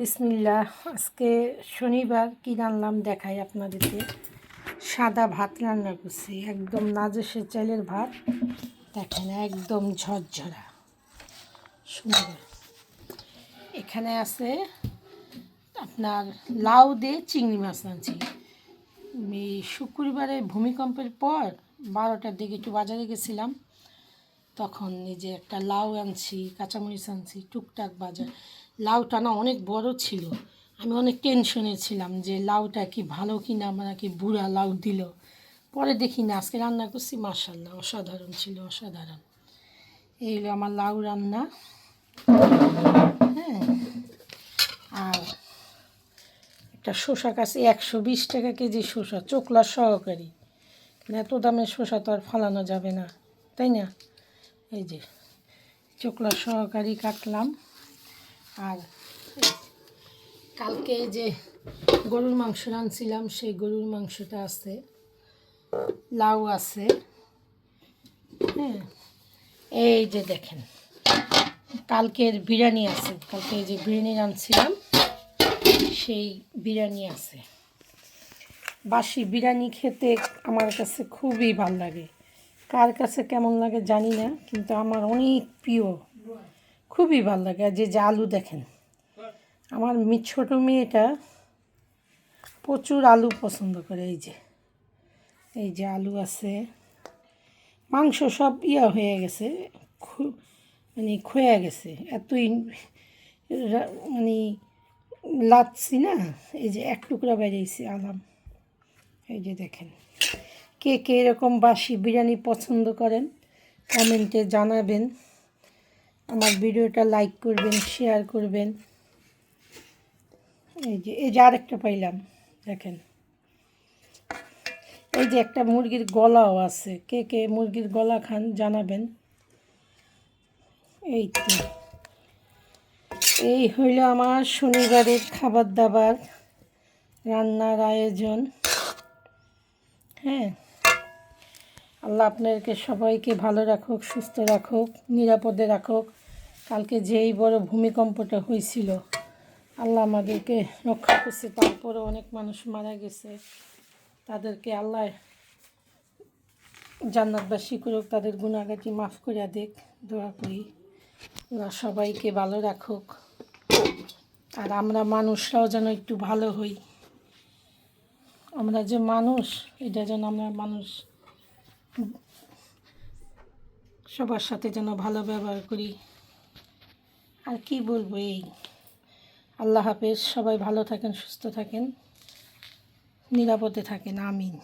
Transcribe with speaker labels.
Speaker 1: বিসমিল্লাহ, আজকে শনিবার কি রান্নাম দেখাই আপনাদেরকে? সাদা ভাত রান্না করছি, একদম নাজেসের চালের ভাত। দেখেন একদম ঝরঝরা। সুন্দর এখানে আছে আপনার লাউ দিয়ে চিংড়ি মাছ আনছি। শুক্রবারে ভূমিকম্পের পর বারোটার দিকে একটু বাজারে গেছিলাম। তখন নিজে একটা লাউ আনছি, কাঁচামরিচ আনছি, টুকটাক বাজার। লাউটা না অনেক বড় ছিল। আমি অনেক টেনশনে ছিলাম যে লাউটা কি ভালো কি না মানে কি বুড়া লাউ দিল। পরে দেখি না, আজকে রান্না করছি মার্শাল্লাহ অসাধারণ ছিল, অসাধারণ। এই হলো আমার লাউ রান্না। হ্যাঁ আর একটা শসা কাছে, একশো বিশ টাকা কেজি শসা চোকলা সহকারী। এত দামের শসা তো আর ফালানো যাবে না, তাই না? এই যে চোকলা সহকারী কাটলাম। আর কালকে যে গরুর মাংস রাঁধছিলাম, সেই গরুর মাংসটা আছে, লাউ আছে। হ্যাঁ এই যে দেখেন, কালকের বিরিয়ানি আছে, কালকে যে বিরিয়ানি রাঁধছিলাম, সেই বিরিয়ানি আছে। বাসি বিরিয়ানি খেতে আমার কাছে খুবই ভালো লাগে। কার কাছে কেমন লাগে জানি না, কিন্তু আমার অনেক প্রিয়, খুবই ভালো লাগে। যে যে আলু দেখেন, আমার ছোটো মেয়েটা প্রচুর আলু পছন্দ করে, এই যে এই যে আলু আছে। মাংস সব ইয়া হয়ে গেছে মানে ক্ষয়ে গেছে। এতই মানে লাচ্ছি না, এই যে এক টুকরা বেরিয়েছে আলাম। এই যে দেখেন কে কে এরকম বাসি বিরিয়ানি পছন্দ করেন, কমেন্টে জানাবেন। আমার ভিডিওটা লাইক করবেন, শেয়ার করবেন। এই যে এই যে আরেকটা পাইলাম, দেখেন। এই যে একটা মুরগির গলাও আছে। কে কে মুরগির গলা খান জানাবেন। এই তো। এই হইল আমার শনিবারের খাবার দাবার, রান্নার আয়োজন। হ্যাঁ। আল্লাহ আপনাদেরকে সবাইকে ভালো রাখুক, সুস্থ রাখুক, নিরাপদে রাখুক। কালকে যেই বড় ভূমিকম্পটা হয়েছিল, আল্লাহ আমাদেরকে রক্ষা করছে। তারপরে অনেক মানুষ মারা গেছে। তাদেরকে আল্লাহ জান্নাতবাসী করুক, তাদের গুণাগাটি মাফ করে দেখ দোয়া করি সবাইকে ভালো রাখুক। আর আমরা মানুষরাও যেন একটু ভালো হই। আমরা যে মানুষ, এটা যেন আমরা মানুষ সবার সাথে যেন ভালো ব্যবহার করি। আর কি বলব এই? আল্লাহ হাফেজ, সবাই ভালো থাকেন, সুস্থ থাকেন, নিরাপদে থাকেন, আমিন।